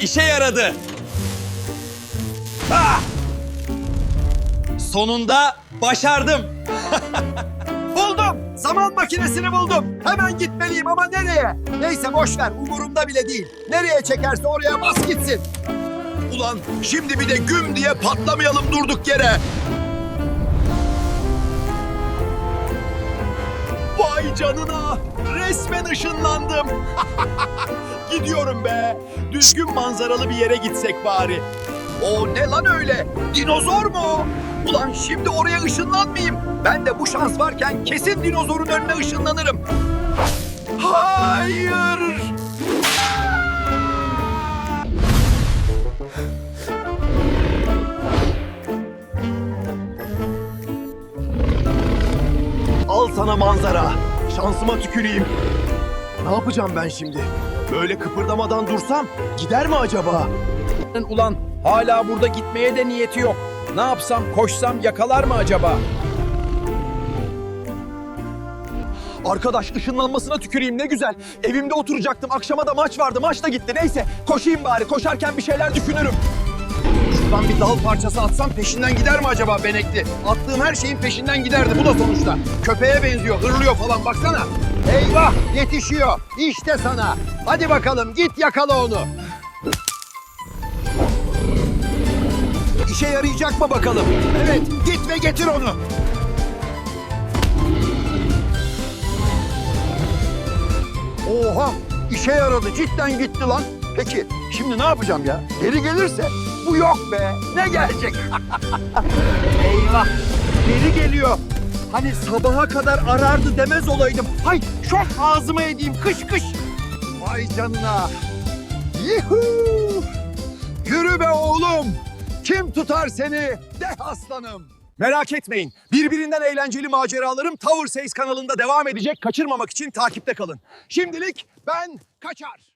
işe yaradı. Ah! Sonunda başardım. Buldum. Zaman makinesini buldum. Hemen gitmeliyim ama nereye? Neyse boş ver. Umurumda bile değil. Nereye çekerse oraya bas gitsin. Ulan şimdi bir de güm diye patlamayalım durduk yere. Canına. Resmen ışınlandım. Gidiyorum be. Düzgün manzaralı bir yere gitsek bari. O ne lan öyle? Dinozor mu? Ulan şimdi oraya ışınlanmayayım. Ben de bu şans varken kesin dinozorun önüne ışınlanırım. Hayır. Al sana manzara. Şansıma tüküreyim. Ne yapacağım ben şimdi? Böyle kıpırdamadan dursam gider mi acaba? Ulan hala burada gitmeye de niyeti yok. Ne yapsam koşsam yakalar mı acaba? Arkadaş ışınlanmasına tüküreyim ne güzel. Evimde oturacaktım. Akşama da maç vardı. Maç da gitti. Neyse koşayım bari. Koşarken bir şeyler düşünürüm. Şuradan bir dal parçası atsam peşinden gider mi acaba benekli? Attığım her şeyin peşinden giderdi. Bu da sonuçta. Köpeğe benziyor. Hırlıyor falan baksana. Eyvah yetişiyor. İşte sana. Hadi bakalım git yakala onu. İşe yarayacak mı bakalım? Evet git ve getir onu. Oha! işe yaradı. Cidden gitti lan. Peki şimdi ne yapacağım ya? Geri gelirse? Bu yok be. Ne gelecek? Eyvah! Geri geliyor. Hani sabaha kadar arardı demez olaydım. Hay çok ağzıma edeyim kış kış. Vay canına. Yuhuu! Yürü be oğlum. Kim tutar seni? De aslanım. Merak etmeyin. Birbirinden eğlenceli maceralarım Tower Says kanalında devam edecek. Kaçırmamak için takipte kalın. Şimdilik ben kaçar.